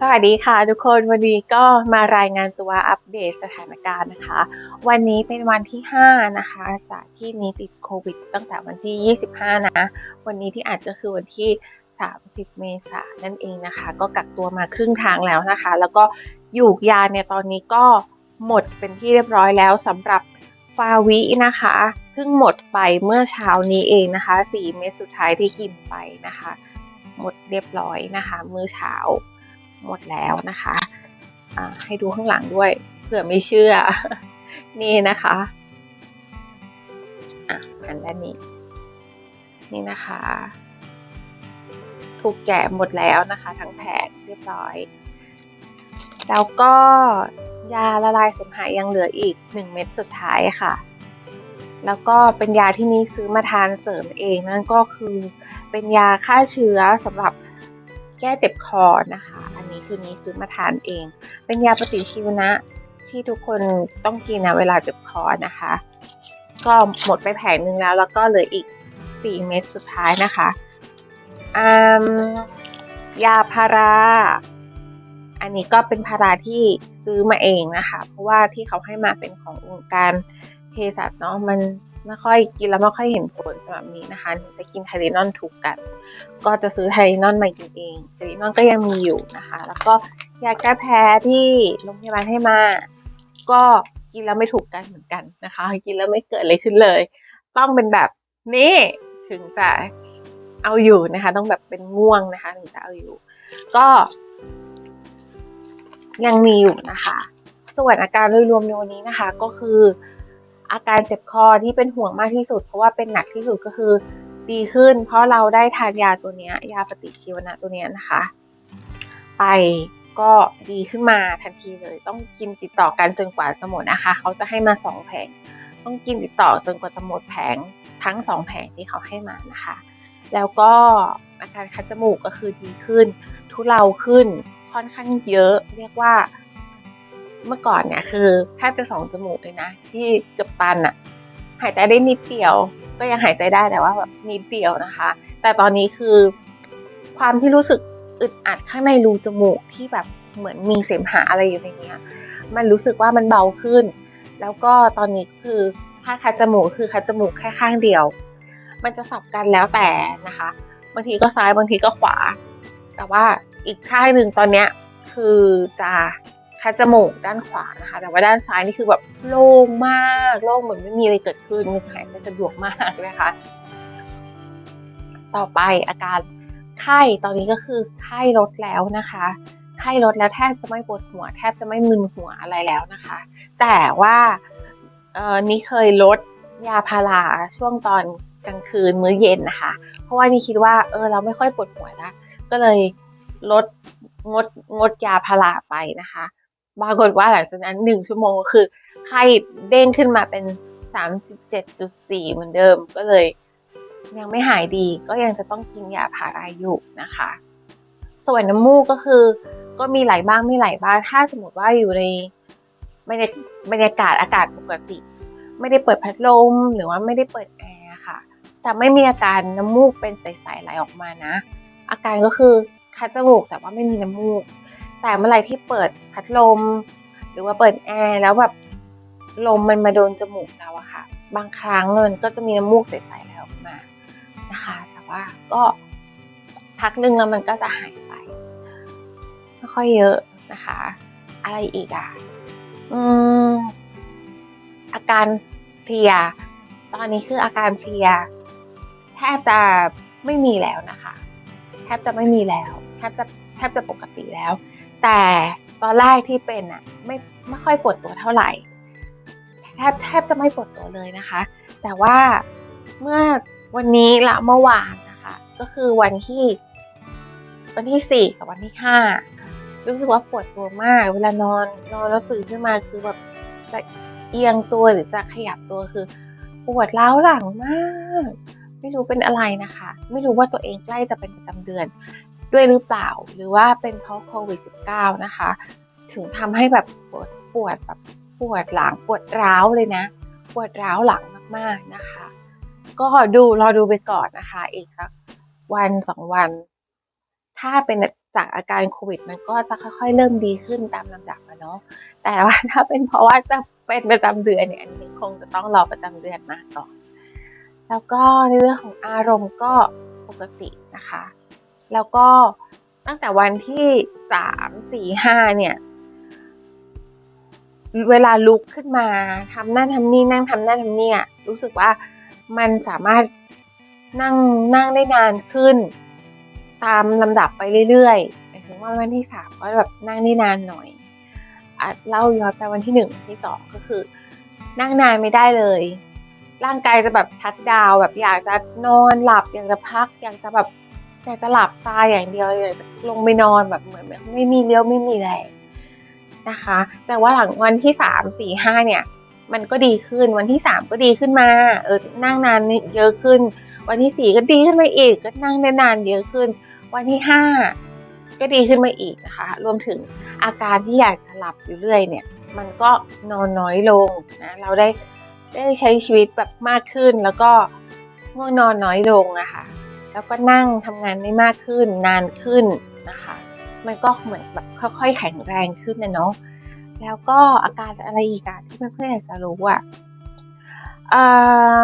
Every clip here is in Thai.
สวัสดีค่ะทุกคนวันนี้ก็มารายงานตัวอัปเดตสถานการณ์นะคะ วันนี้เป็นวันที่ 5 นะคะ จากที่นี้ติดโควิด ตั้งแต่วันที่ 25 นะ วันนี้ที่อาจจะคือวันที่ 30 เมษายนนั่นเองนะคะ ก็กักตัวมาครึ่งทางแล้วนะคะ แล้วก็อยู่ยาเนี่ยตอนนี้ก็หมดเป็นที่เรียบร้อยแล้วสำหรับฟาวินะคะเพิ่งหมดไปเมื่อเช้านี้เองนะคะ 4 เม็ดสุดท้ายที่กินไปนะคะ หมดเรียบร้อยนะคะ มื้อเช้าหมดแล้วนะคะะให้ดูข้างหลังด้วยเผื่อไม่เชื่อ นี่นะคะอะอันด้านนี้ นี่นะคะ ถูกแกะหมดแล้วนะคะ ทั้งแผงเรียบร้อย แล้วก็ยาละลายเสมหะยังเหลืออีก 1 เม็ดสุดท้ายค่ะ แล้วก็เป็นยาที่นี้ซื้อมาทานเสริมเองนั่นก็คือ เป็นยาฆ่าเชื้อสำหรับแก้เจ็บคอนะคะ อันนี้คือนี้ซื้อมาทานเอง เป็นยาปฏิชีวนะที่ทุกคนต้องกินนะเวลาเจ็บคอนะคะ ก็หมดไปแผงนึงแล้ว แล้วก็เหลืออีก 4 เม็ดสุดท้ายนะคะยาพารา อันนี้ก็เป็นพาราที่ซื้อมาเองนะคะ เพราะว่าที่เขาให้มาเป็นขององค์การเภสัชเนาะมัน ไม่ค่อยกินแล้วไม่ค่อยเห็นผลสำหรับนี้นะคะจะกินไทรินอนถูกกัน ก็จะซื้อไทรินอนมากินเองไทรินอนก็ยังมีอยู่นะคะ แล้วก็ยาแก้แพ้ที่โรงพยาบาลให้มา ก็กินแล้วไม่ถูกกันเหมือนกันนะคะ กินแล้วไม่เกิดอะไรขึ้นเลย ต้องเป็นแบบนี้ถึงจะเอาอยู่นะคะ ต้องแบบเป็นง่วงนะคะถึงจะเอาอยู่ ก็ ยังมีอยู่นะคะ ส่วนอาการโดยรวมในวันนี้นะคะ ก็คือ อาการเจ็บคอที่เป็นห่วงมากที่สุด เพราะว่าเป็นหนักที่สุดก็คือดีขึ้น เพราะเราได้ทานยาตัวนี้ยาปฏิชีวนะตัวนี้นะคะ ไปก็ดีขึ้นมาทันทีเลย ต้องกินติดต่อกันจนกว่าจะหมดนะคะ เขาจะให้มาสองแผง ต้องกินติดต่อจนกว่าจะหมดแผงทั้งสองแผงที่เขาให้มานะคะ แล้วก็อาการคัดจมูกก็คือดีขึ้น ทุเลาขึ้นค่อนข้างเยอะ เรียกว่า เมื่อก่อนเนี่ยคือแทบจะสองจมูกเลยนะ ที่เกือบตันอะหายใจได้นิดเดียว ก็ยังหายใจได้แต่ว่าแบบนิดเดียวนะคะ แต่ตอนนี้คือความที่รู้สึกอึดอัดข้างในรูจมูกที่แบบเหมือนมีเสมหะอะไรอยู่ในนี้มันรู้สึกว่ามันเบาขึ้น แล้วก็ตอนนี้คือถ้าคัดจมูกคือคัดจมูกแค่ข้างเดียว มันจะสับกันแล้วแต่นะคะ บางทีก็ซ้ายบางทีก็ขวา แต่ว่าอีกข้างหนึ่งตอนเนี้ยคือจะ คัดจมูกด้านขวานะคะ แต่ว่าด้านซ้ายนี่คือแบบโล่งมากโล่งเหมือนไม่มีอะไรเกิดขึ้นหายใจสะดวกมากนะคะ ต่อไปอาการไข้ตอนนี้ก็คือไข้ลดแล้วนะคะไข้ลดแล้วแทบจะไม่ปวดหัว แทบจะไม่มึนหัวอะไรแล้วนะคะ แต่ว่าเออนี่เคยลดยาพาราช่วงตอนกลางคืนมื้อเย็นนะคะ เพราะว่านี่คิดว่าเออเราไม่ค่อยปวดหัวแล้วก็เลยลดงดงดยาพาราไปนะคะ ปรากฏว่าหลังจากนั้นหนึ่งชั่วโมงคือ ไข้เด้งขึ้นมาเป็น37.4เหมือนเดิมก็เลย ยังไม่หายดีก็ยังจะต้องกินยาพาราอยู่นะคะ ส่วนน้ำมูกก็คือ ก็มีไหลบ้างไม่ไหลบ้าง ถ้าสมมติว่าอยู่ในไม่ได้บรรยากาศอากาศปกติ ไม่ได้เปิดพัดลมหรือว่าไม่ได้เปิดแอร์ค่ะจะไม่มีอาการน้ำมูกเป็นใสๆไหลออกมานะ อาการก็คือคัดจมูกแต่ว่าไม่มีน้ำมูก แต่เมื่อไรที่เปิดพัดลม หรือว่าเปิดแอร์แล้วแบบลมมันมาโดนจมูกเราอะค่ะ บางครั้งมันก็จะมีน้ำมูกใสๆแล้วออกมานะคะ แต่ว่าก็พักหนึ่งแล้วมันก็จะหายไปไม่ค่อยเยอะนะคะ อะไรอีกอะอืมอาการเพลีย ตอนนี้คืออาการเพลีย แทบจะไม่มีแล้วนะคะ แทบจะไม่มีแล้ว แทบจะแทบจะปกติแล้ว แต่ตอนแรกที่เป็นอะไม่ไม่ค่อยปวดตัวเท่าไหร่แทบแทบจะไม่ปวดตัวเลยนะคะ แต่ว่าเมื่อวันนี้ละเมื่อวานนะคะ ก็คือวันที่ วันที่สี่กับวันที่ห้ารู้สึกว่าปวดตัวมาก เวลานอนนอนแล้วตื่นขึ้นมาคือแบบจะเอียงตัวหรือจะขยับตัวคือ ปวดร้าหลังมาก ไม่รู้เป็นอะไรนะคะ ไม่รู้ว่าตัวเองใกล้จะเป็นประจำเดือน ด้วยหรือเปล่า หรือว่าเป็นเพราะโควิด -19 นะคะ ถึงทำให้แบบปวดปวดแบบปวดหลังปวดร้าวเลยนะ ปวดร้าวหลังมากๆนะคะ ก็ดูรอดูไปก่อนนะคะ อีกสักวันสองวัน ถ้าเป็นจากอาการโควิด มันก็จะค่อยๆ เริ่มดีขึ้นตามลำดับอะเนาะแต่ว่าถ้าเป็นเพราะว่าจะเป็นประจำเดือนเนี่ยอันนี้คงจะต้องรอประจำเดือนมาก่อนแล้วก็ในเรื่องของอารมณ์ก็ปกตินะคะ แล้วก็ตั้งแต่วันที่สามสี่ห้าเนี่ย เวลาลุกขึ้นมาทำนั่นทำนี่นั่งทำนั่นทำนี่อะรู้สึกว่ามันสามารถนั่งนั่งได้นานขึ้น ตามลำดับไปเรื่อยๆหมายถึงว่าวันที่สามก็แบบนั่งได้นานหน่อยอาจเล่าย้อนไปวันที่หนึ่งที่สองก็คือ นั่งนานไม่ได้เลย ร่างกายจะแบบชัดดาวแบบอยากจะนอนหลับอยากจะพักอยากจะแบบ อยากจะหลับตาอย่างเดียวอยากจะลงไปนอนแบบเหมือนไม่มีเลี้ยวไม่มีแรงนะคะ แต่ว่าหลังวันที่สามสี่ห้าเนี่ย มันก็ดีขึ้นวันที่สามก็ดีขึ้นมาเออนั่งนานเยอะขึ้น วันที่สี่ก็ดีขึ้นมาอีก ก็นั่งได้นานเยอะขึ้น วันที่ห้าก็ดีขึ้นมาอีกนะคะ รวมถึงอาการที่อยากจะหลับอยู่เรื่อยเนี่ย มันก็นอนน้อยลงนะเราได้ได้ใช้ชีวิตแบบมากขึ้นแล้วก็ง่วงนอนน้อยลงอะค่ะ แล้วก็นั่งทำงานได้มากขึ้นนานขึ้นนะคะ มันก็เหมือนแบบค่อยๆแข็งแรงขึ้นนะเนาะแล้วก็อาการอะไรอีกอะที่เพื่อนๆอยากจะรู้อะอ่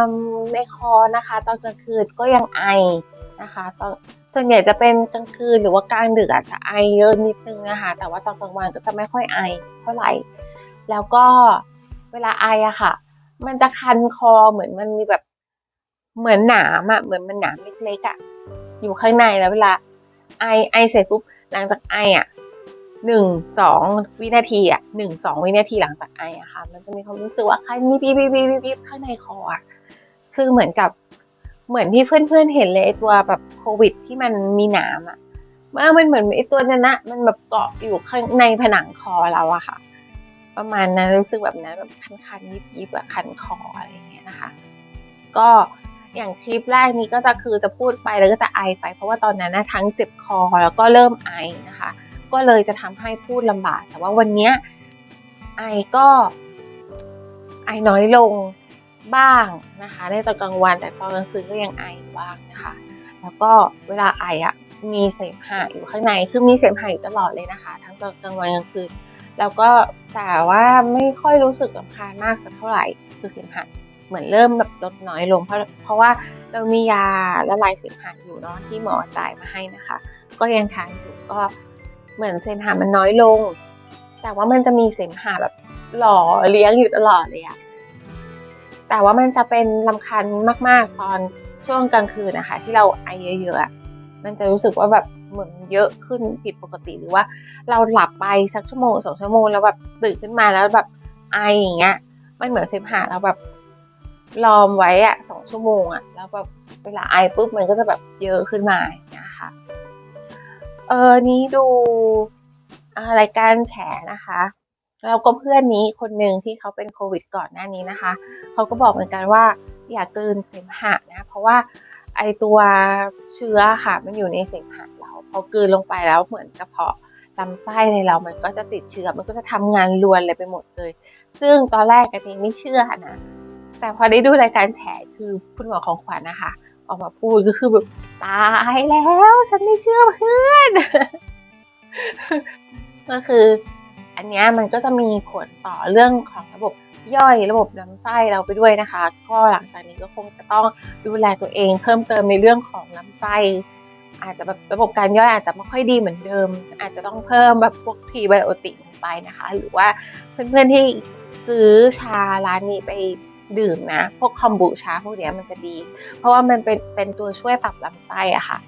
าในคอนะคะ ตอนกลางคืนก็ยังไอนะคะตอนส่วนใหญ่จะเป็นกลางคืนหรือว่ากลางดึกอาจจะไอเยอะนิดนึงนะคะแต่ว่าตอนกลางวันก็จะไม่ค่อยไอเท่าไหร่ แล้วก็เวลาไออะค่ะ มันจะคันคอเหมือนมันมีแบบ เหมือนหนามอะเหมือนมันหนามเล็กๆอะอยู่ข้างในแล้วเวลาไอไอเสร็จปุ๊บหลังจากไออะหนึ่งสองวินาทีอะหนึ่งสองวินาทีหลังจากไออะค่ะ มันจะมีความรู้สึกว่าคันนี่บีบบีบบีบบีข้างในคออะคือเหมือนกับเหมือนที่เพื่อนๆเห็นเลยไอตัวแบบโควิด ที่มันมีหนามอะมันมันเหมือนไอตัวนั้นนะมันแบบเกาะอยู่ข้างในผนังคอเราอะค่ะ ประมาณนั้นรู้สึกแบบนั้นแบบคันๆยิบๆอะคันคออะไรอย่างเงี้ยนะคะ ก็ อย่างคลิปแรกนี้ก็จะคือจะพูดไปแล้วก็จะไอไป เพราะว่าตอนนั้นนะทั้งเจ็บคอแล้วก็เริ่มไอนะคะ ก็เลยจะทำให้พูดลำบาก แต่ว่าวันนี้ไอก็ไอน้อยลงบ้างนะคะ ในตอนกลางวันแต่ตอนกลางคืนก็ยังไอบ้างนะคะ แล้วก็เวลาไออะมีเสมหะอยู่ข้างในคือมีเสมหะอยู่ตลอดเลยนะคะ ทั้งตอนกลางวันกลางคืนแล้วก็แต่ว่าไม่ค่อยรู้สึกลำคาญมากสักเท่าไหร่คือเสมหะ เหมือนเริ่มแบบลดน้อยลง เพราะเพราะว่าเรามียาละลายเสมหะอยู่เนาะที่หมอจ่ายมาให้นะคะ ก็ยังทานอยู่ก็เหมือนเสมหะมันน้อยลง แต่ว่ามันจะมีเสมหะแบบหล่อเลี้ยงอยู่ตลอดเลยอะแต่ว่ามันจะเป็นลำคัญมาก ๆ ตอนช่วงกลางคืนนะคะ ที่เราไอเยอะๆอะมันจะรู้สึกว่าแบบเหมือนเยอะขึ้นผิดปกติหรือว่า เราหลับไปสักชั่วโมงสองชั่วโมงแล้วแบบตื่นขึ้นมาแล้วแบบไออย่างเงี้ยมันเหมือนเสมหะเราแบบ ลอมไว้อะสองชั่วโมงอะแล้วแบบเวลาไอปุ๊บมันก็จะแบบเยอะขึ้นมาอย่างเงี้ยค่ะเออนี้ดูรายการแฉนะคะแล้วก็เพื่อนนี้คนหนึ่งที่เขาเป็นโควิดก่อนหน้านี้นะคะ เขาก็บอกเหมือนกันว่าอย่ากลืนเสมหะนะ เพราะว่าไอตัวเชื้อค่ะ มันอยู่ในเสมหะเราพอกลืนลงไปแล้วเหมือนกระเพาะลำไส้ในเรา มันก็จะติดเชื้อ มันก็จะทำงานรวนเลยไปหมดเลย ซึ่งตอนแรกกันนี้ไม่เชื่อนะ แต่พอได้ดูรายการแฉคือคุณหมอของขวัญนะคะ ออกมาพูดก็คือแบบตายแล้ว ฉันไม่เชื่อเพื่อนก็คือ อันนี้มันก็จะมีผลต่อเรื่องของระบบย่อยระบบลำไส้เราไปด้วยนะคะ ก็หลังจากนี้ก็คงจะต้องดูแลตัวเอง เพิ่มเติมในเรื่องของลำไส้ อาจจะแบบระบบการย่อยอาจจะไม่ค่อยดีเหมือนเดิม อาจจะต้องเพิ่มแบบพวกพรีไบโอติกลงไปนะคะ หรือว่าเพื่อนๆที่ซื้อชาร้านนี้ไป ดื่มนะ พวกคอมบูชาพวกเนี้ยมันจะดี เพราะว่ามันเป็นเป็นตัวช่วยปรับลำไส้อะค่ะ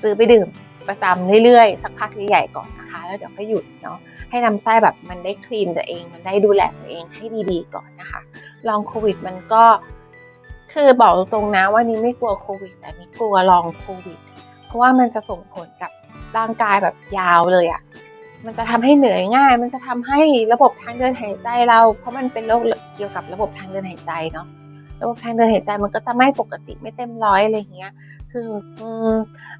ซื้อไปดื่มประจำเรื่อยๆ สักพักใหญ่ๆก่อนนะคะ แล้วเดี๋ยวค่อยหยุดเนาะให้ลำไส้แบบมันได้คลีนตัวเอง มันได้ดูแลตัวเองให้ดีๆ ก่อนนะคะ ลองโควิดมันก็คือบอกตรงๆนะว่านี้ไม่กลัวโควิด แต่นี่กลัวลองโควิด เพราะว่ามันจะส่งผลกับร่างกายแบบยาวเลยอะ่ะ มันจะทำให้เหนื่อยง่าย มันจะทำให้ระบบทางเดินหายใจเรา เพราะมันเป็นโรคเกี่ยวกับระบบทางเดินหายใจเนาะ ระบบทางเดินหายใจมันก็จะไม่ปกติไม่เต็มร้อยอะไรเงี้ย คือ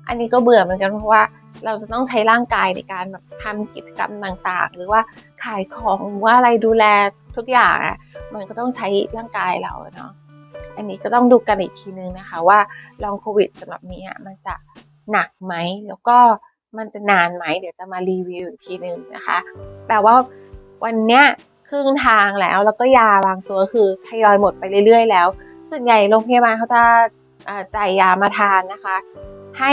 อันนี้ก็เบื่อเหมือนกันเพราะว่าเราจะต้องใช้ร่างกายในการแบบทำกิจกรรมต่างๆ หรือว่าขายของหรือว่าอะไรดูแลทุกอย่างอะ มันก็ต้องใช้ร่างกายเราเนาะ อันนี้ก็ต้องดูกันอีกทีนึงนะคะว่าลองโควิดสำหรับนี้อะมันจะหนักไหมแล้วก็ มันจะนานไหมเดี๋ยวจะมารีวิวอีกทีหนึ่งนะคะ แต่ว่าวันเนี้ยครึ่งทางแล้วแล้วก็ยาบางตัวคือทยอยหมดไปเรื่อยๆ แล้ว ส่วนใหญ่โรงพยาบาลเขาจะจ่ายยามาทานนะคะ ให้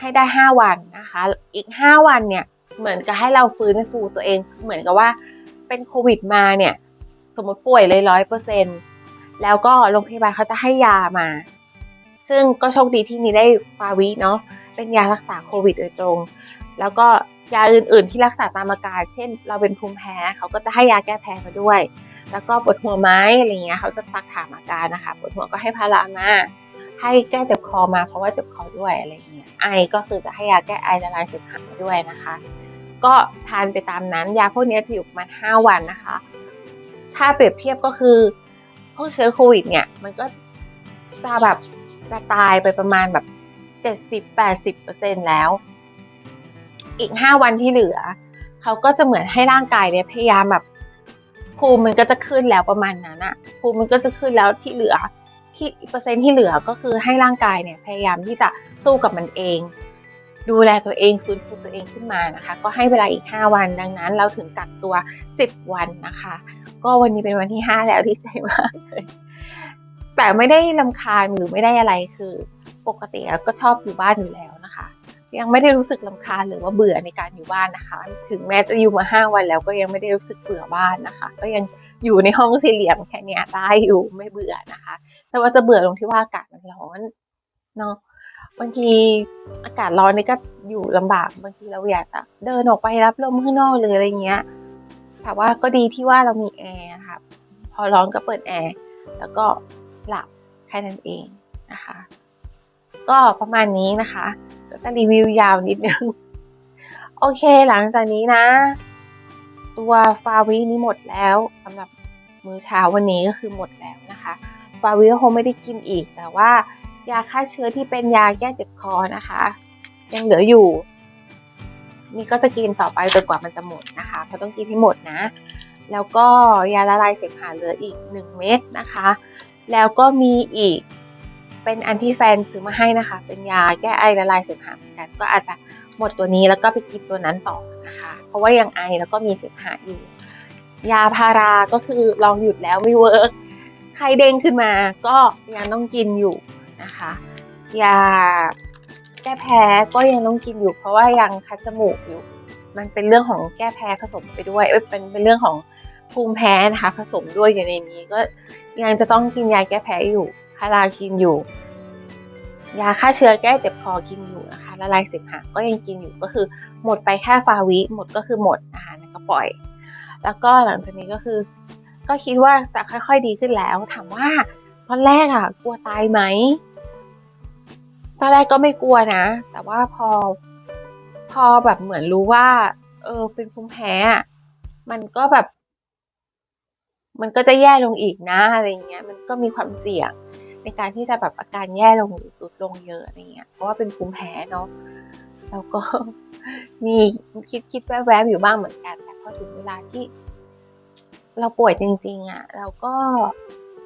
ให้ได้ 5 วันนะคะ อีก 5 วันเนี่ยเหมือนกับให้เราฟื้นฟูตัวเอง เหมือนกับว่าเป็นโควิดมาเนี่ยสมมติป่วยเลยร้อยเปอร์เซ็นแล้วก็โรงพยาบาลเขาจะให้ยามา ซึ่งก็โชคดีที่นี่ได้ฟาวิเนาะ เป็นยารักษาโควิดโดยตรง แล้วก็ยาอื่น ๆ ที่รักษาตามอาการ เช่น เราเป็นภูมิแพ้เขาก็จะให้ยาแก้แพ้มาด้วย แล้วก็ปวดหัวไหมอะไรเงี้ยเขาจะซักถามอาการนะคะ ปวดหัวก็ให้พารามา ให้แก้เจ็บคอมาเพราะว่าเจ็บคอด้วยอะไรเงี้ย ไอก็คือจะให้ยาแก้ไอละลายเสมหะมาด้วยนะคะ ก็ทานไปตามนั้น ยาพวกนี้จะอยู่ประมาณ5วันนะคะ ถ้าเปรียบเทียบก็คือพวกเชื้อโควิดเนี่ยมันก็จะแบบจะตายไปประมาณแบบ เจ็ดสิบแปดสิบเปอร์เซ็นแล้ว อีกห้าวันที่เหลือ เขาก็จะเหมือนให้ร่างกายเนี่ยพยายามแบบภูมิมันก็จะขึ้นแล้วประมาณนั้นอะภูมิมันก็จะขึ้นแล้วที่เหลือที่เปอร์เซ็นต์ที่เหลือก็คือให้ร่างกายเนี่ยพยายามที่จะสู้กับมันเอง ดูแลตัวเองฟื้นฟูตัวเองขึ้นมานะคะ ก็ให้เวลาอีก 5 วันดังนั้น เราถึงกักตัว 10 วันนะคะ ก็วันนี้เป็นวันที่ 5 แล้วที่ใจมากเลยแต่ไม่ได้ลำคาญหรือไม่ได้อะไรคือ ปกติก็ชอบอยู่บ้านอยู่แล้วนะคะ ยังไม่ได้รู้สึกลำคาญหรือว่าเบื่อในการอยู่บ้านนะคะ ถึงแม้จะอยู่มา 5 วันแล้วก็ยังไม่ได้รู้สึกเบื่อบ้านนะคะ ก็ยังอยู่ในห้องสี่เหลี่ยมแค่นี้ได้อยู่ไม่เบื่อนะคะ แต่ว่าจะเบื่อตรงที่ว่าอากาศมันร้อนเนาะบางทีอากาศร้อนนี่ก็อยู่ลำบากบางทีเราอยากจะเดินออกไปรับลมข้างนอกเลยอะไรเงี้ยแต่ว่าก็ดีที่ว่าเรามีแอร์นะคะพอร้อนก็เปิดแอร์แล้วก็หลับแค่นั้นเองนะคะ ก็ประมาณนี้นะคะก็จะรีวิวยาวนิดนึง โอเคหลังจากนี้นะ ตัวฟาวินี้หมดแล้วสำหรับมื้อเช้าวันนี้ก็คือหมดแล้วนะคะฟาวิก็คงไม่ได้กินอีก แต่ว่ายาฆ่าเชื้อที่เป็นยาแก้เจ็บคอนะคะ ยังเหลืออยู่ นี่ก็จะกินต่อไปจนกว่ามันจะหมดนะคะเพราะต้องกินให้หมดนะ แล้วก็ยาละลายเสมหะเหลืออีก 1 เม็ดนะคะ แล้วก็มีอีก เป็นอันที่แฟนซื้อมาให้นะคะ เป็นยาแก้ไอละลายเสมหะเหมือนกัน ก็อาจจะหมดตัวนี้แล้วก็ไปกินตัวนั้นต่อนะคะ เพราะว่ายังไอแล้วก็มีเสมหะอยู่ ยาพาราก็คือลองหยุดแล้วไม่เวิร์กใครเด้งขึ้นมาก็ยังต้องกินอยู่นะคะ ยาแก้แพ้ก็ยังต้องกินอยู่ เพราะว่ายังคัดจมูกอยู่ มันเป็นเรื่องของแก้แพ้ผสมไปด้วย เอ้ยเป็นเป็นเรื่องของภูมิแพ้นะคะ ผสมด้วยอยู่ในนี้ก็ยังจะต้องกินยาแก้แพ้อยู่ พารากินอยู่ ยาฆ่าเชื้อแก้เจ็บคอกินอยู่นะคะละลายเสมหะก็ยังกินอยู่ก็คือ หมดไปแค่ฟาวิหมดก็คือหมดนะคะแล้วก็ปล่อย แล้วก็หลังจากนี้ก็คือ ก็คิดว่าจะค่อย ๆดีขึ้นแล้วถามว่าตอนแรกอะกลัวตายไหมตอนแรกก็ไม่กลัวนะ แต่ว่าพอพอแบบเหมือนรู้ว่า เออ เป็นภูมิแพ้มันก็แบบ มันก็จะแย่ลงอีกนะอะไรเงี้ย มันก็มีความเสี่ยง ในการที่จะแบบอาการแย่ลงหรือสุดลงเยอะอะไรเงี้ย เพราะว่าเป็นภูมิแพ้เนาะ แล้วก็มีคิดคิดแวบๆอยู่บ้างเหมือนกัน แต่พอถึงเวลาที่ เราป่วยจริง ๆอะ เราก็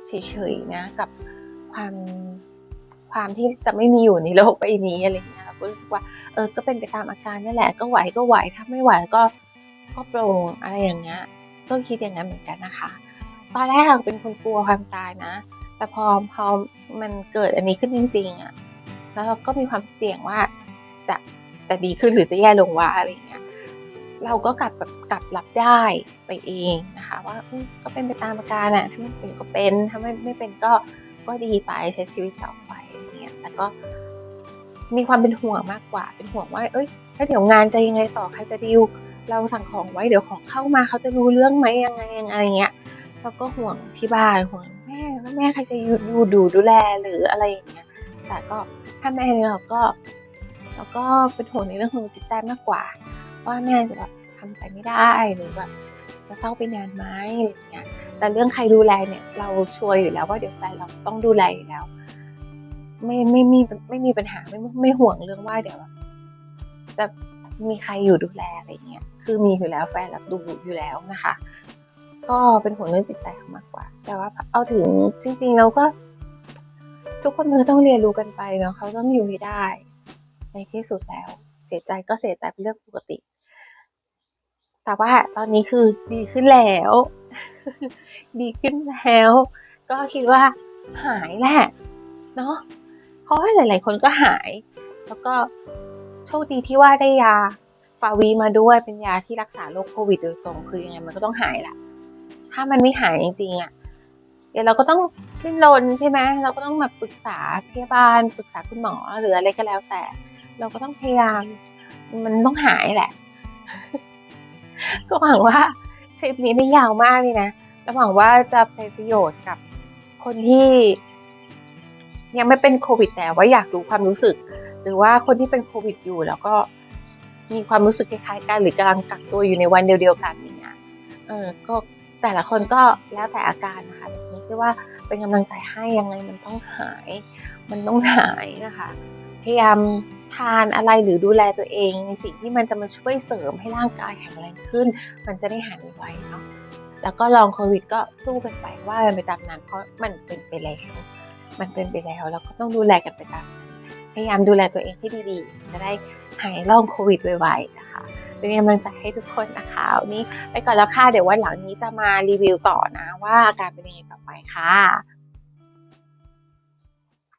เฉยๆนะ กับความความที่จะไม่มีอยู่ในโลกใบนี้อะไรเงี้ยเราก็รู้สึกว่าเออ ก็เป็นไปตามอาการนั่นแหละ ก็ไหวก็ไหว ถ้าไม่ไหวก็ก็ปรงอะไรอย่างเงี้ย ก็คิดอย่างนั้นเหมือนกันนะคะ ตอนแรกเป็นคนกลัวความตายนะ แต่พอพอมันเกิดอันนี้ขึ้นจริงๆอะแล้วเราก็มีความเสี่ยงว่าจะจะดีขึ้นหรือจะแย่ลงว่าอะไรเงี้ยเราก็กลับแบบกลับรับได้ไปเองนะคะ ว่าก็เป็นไปตามอาการอะถ้ามันเป็นก็เป็นถ้าไม่ไม่เป็นก็ก็ดีไปใช้ชีวิตต่อไปอะไรเงี้ยแต่ก็มีความเป็นห่วงมากกว่า เป็นห่วงว่า เอ้ยแล้วเดี๋ยวงานจะยังไงต่อใครจะดิว เราสั่งของไว้เดี๋ยวของเข้ามาเขาจะรู้เรื่องไหมยังไงยังไงอะไรเงี้ย เราก็ห่วงที่บ้านห่วงแม่แล้วแม่ใครจะอยู่ดูดูแลหรืออะไรอย่างเงี้ยแต่ก็ถ้าแม่เนี่ยเราก็เราก็เป็นห่วงในเรื่องของจิตใจมากกว่า ว่าแม่จะแบบทำใจไม่ได้หรือแบบจะเศร้าไปนานไหมอะไรอย่างเงี้ยแต่เรื่องใครดูแลเนี่ย เราชัวร์อยู่แล้วว่าเดี๋ยวแฟนเราต้องดูแลอยู่แล้ว ไม่ไม่มีไม่มีปัญหาไม่ไม่ห่วงเรื่องว่าเดี๋ยวจะมีใครอยู่ดูแลอะไรเงี้ยคือมีอยู่แล้วแฟนรับดูอยู่แล้วนะคะ ก็เป็นห่วงเรื่องจิตใจมากกว่า แต่ว่าเอาถึงจริง ๆ เราก็ ทุกคนมันก็ต้องเรียนรู้กันไปเนาะเขาต้องอยู่ให้ได้ ในที่สุดแล้ว เสียใจก็เสียใจเป็นเรื่องปกติ แต่ว่าตอนนี้คือดีขึ้นแล้ว ดีขึ้นแล้ว ก็คิดว่าหายแหละเนาะเพราะว่าหลาย ๆ คนก็หาย แล้วก็โชคดีที่ว่าได้ยาฟาวีมาด้วยเป็นยาที่รักษาโรคโควิดโดยตรง คือยังไงมันก็ต้องหายแหละ ถ้ามันไม่หายจริงๆอะเดี๋ยวเราก็ต้องดิ้นรนใช่ไหมเราก็ต้องมาปรึกษาพยาบาล ปรึกษาคุณหมอหรืออะไรก็แล้วแต่ เราก็ต้องพยายาม มันต้องหายแหละ ก็หวังว่าคลิปนี้ไม่ยาวมากเลยนะแล้วหวังว่าจะเป็นประโยชน์กับคนที่ ยังไม่เป็นโควิดแต่ว่าอยากรู้ความรู้สึก หรือว่าคนที่เป็นโควิดอยู่ แล้วก็มีความรู้สึกคล้ายๆกันหรือกำลังกักตัวอยู่ในวันเดียวๆกันอย่างเงี้ยเออก็ แต่ละคนก็แล้วแต่อาการนะคะแต่นี่ว่าเป็นกำลังใจให้ยังไงมันต้องหาย มันต้องหายนะคะ พยายามทานอะไรหรือดูแลตัวเองในสิ่งที่มันจะมาช่วยเสริมให้ร่างกายแข็งแรงขึ้น มันจะได้หายไวเนาะแล้วก็ลองโควิดก็สู้กันไปว่ากันไปตามนั้นเพราะมันเป็นไปแล้ว มันเป็นไปแล้วเราก็ต้องดูแลกันไปตาม พยายามดูแลตัวเองให้ดีๆ จะได้หายร่องโควิดไวๆนะคะ เป็นกำลังใจให้ทุกคนนะคะวันนี้ไปก่อนแล้วค่ะ เดี๋ยววันหลังนี้จะมารีวิวต่อนะว่าอาการเป็นยังไงต่อไปค่ะ